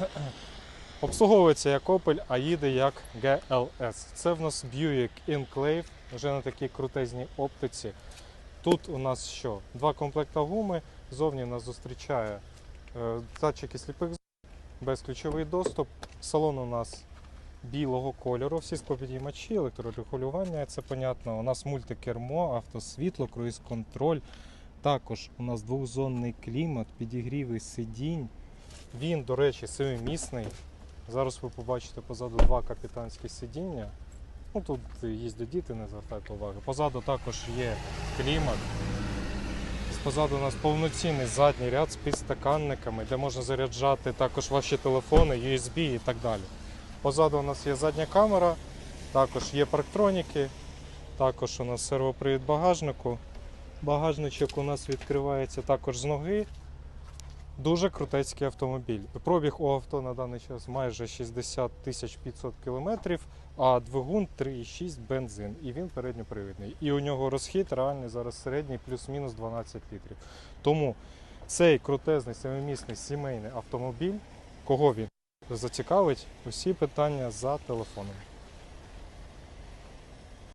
Обслуговується як Opel, а їде як GLS. Це в нас Buick Enclave, вже на такій крутезній оптиці. Тут у нас що? Два комплекта гуми. Зовні нас зустрічає е, датчики сліпих безключовий доступ. Салон у нас білого кольору, всі склопідіймачі, електрорегулювання, це понятно. У нас мультикермо, автосвітло, круїз-контроль. Також у нас двохзонний клімат, підігріви сидінь. Він, до речі, семимісний. Зараз ви побачите позаду два капітанські сидіння. Ну, тут їздять діти, не звертайте уваги. Позаду також є клімат. Позаду у нас повноцінний задній ряд з підстаканниками, де можна заряджати також ваші телефони, USB і так далі. Позаду у нас є задня камера, також є парктроніки, також у нас сервопривід багажнику. Багажничок у нас відкривається також з ноги. Дуже крутецький автомобіль. Пробіг у авто на даний час майже 60 тисяч 500 кілометрів, а двигун 3,6 бензин. І він передньопривідний. І у нього розхід реальний зараз середній плюс-мінус 12 літрів. Тому цей крутезний семимісний сімейний автомобіль, кого він зацікавить, усі питання за телефоном.